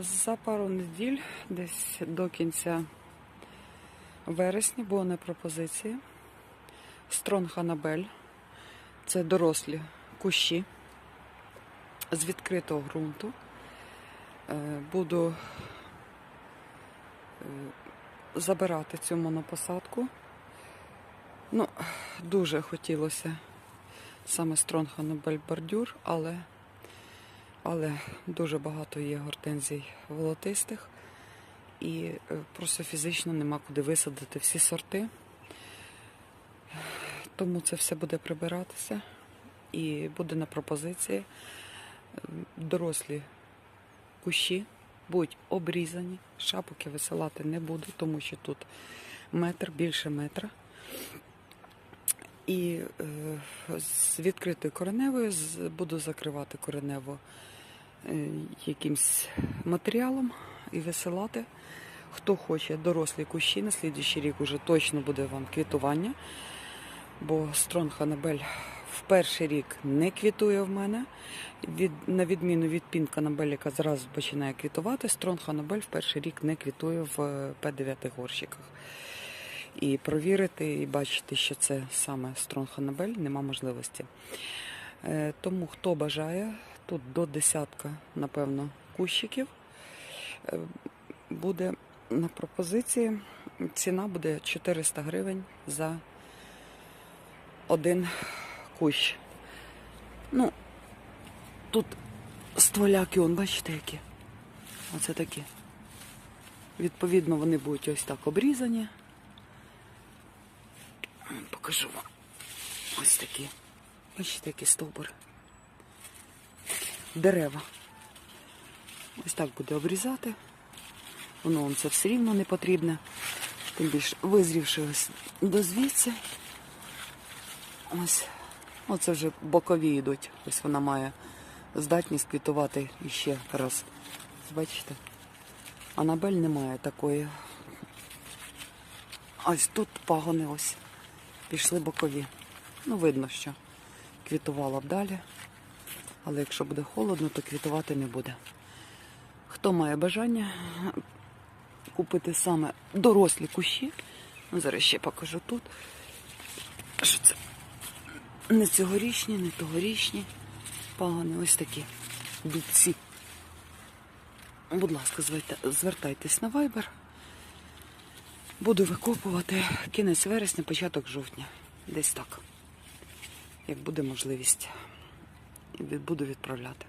За пару неділь, десь до кінця вересня, була на пропозиції. Стронг Анабель. Це дорослі кущі з відкритого ґрунту. Е, Буду е, забирати цю монопосадку. Ну, дуже хотілося саме Стронг Анабель бордюр, але але дуже багато є гортензій волотистих і е, просто фізично нема куди висадити всі сорти. Тому це все буде прибиратися і буде на пропозиції. Дорослі кущі будуть обрізані, шапок я висилати не буду, тому що тут метр, більше метра. І е, з відкритою кореневою буду закривати коренево е, якимсь матеріалом і висилати. Хто хоче дорослі кущі, на слідуючий рік уже точно буде вам квітування. Бо Стронг Анабель в перший рік не квітує в мене. Від, на відміну від Пінк Анабель, яка зразу починає квітувати, Стронг Анабель в перший рік не квітує в е, П9 горщиках. І провірити, і бачити, що це саме Стронг Анабель, нема можливості. Е, Тому хто бажає, тут до десятка, напевно, кущиків е, буде на пропозиції. Ціна буде 400 гривень за один кущ. Ну, тут стволяки, он, бачите, які? Оце такі. Відповідно, вони будуть ось так обрізані. Покажу вам. Ось такі. Бачите, які стовбури. Дерева. Ось так буде обрізати. Воно вам це все рівно не потрібне. Тим більше визрівши ось до звідси. Ось. Оце вже бокові йдуть. Ось вона має здатність квітувати іще раз. Бачите? Анабель не має такої. Ось тут пагони ось. Пішли бокові. Ну, видно, що квітувала б далі. Але якщо буде холодно, то квітувати не буде. Хто має бажання купити саме дорослі кущі, ну, зараз ще покажу тут. Що це? Не цьогорічні, не тогорічні. Пагони ось такі бійці. Будь ласка, звертайтесь на Viber. Буду викопувати кінець вересня, початок жовтня. Десь так. Як буде можливість. Буду відправляти.